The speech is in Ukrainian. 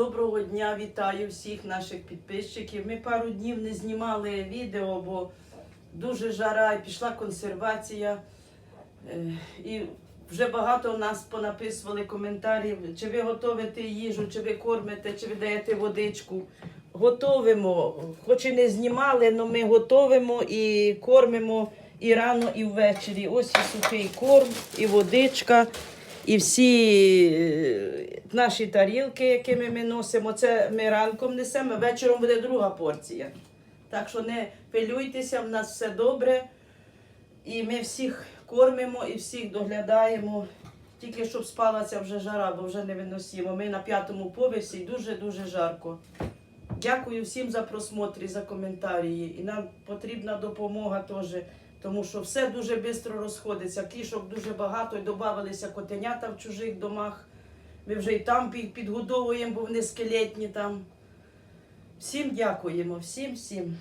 Доброго дня, вітаю всіх наших підписчиків. Ми пару днів не знімали відео, бо дуже жара і пішла консервація. Е, І вже багато нас понаписували коментарів, чи ви готуєте їжу, чи ви кормите, чи ви даєте водичку. Готовимо, хоч і не знімали, але ми готовимо і кормимо і рано, і ввечері. Ось і сухий корм, і водичка, і всі е, наші тарілки, якими ми носимо. Це ми ранком несемо, вечором буде друга порція. Так що не пилюйтеся, в нас все добре. І ми всіх кормимо і всіх доглядаємо. Тільки щоб спала ця вже жара, бо вже не виносимо. Ми на п'ятому поверсі і дуже-дуже жарко. Дякую всім за просмотр і за коментарі. І нам потрібна допомога теж, тому що все дуже швидко розходиться. Кішок дуже багато і додавалися котенята в чужих домах. Ми вже і там підгодовуємо, бо вони скелетні там. Всім дякуємо, всім, всім.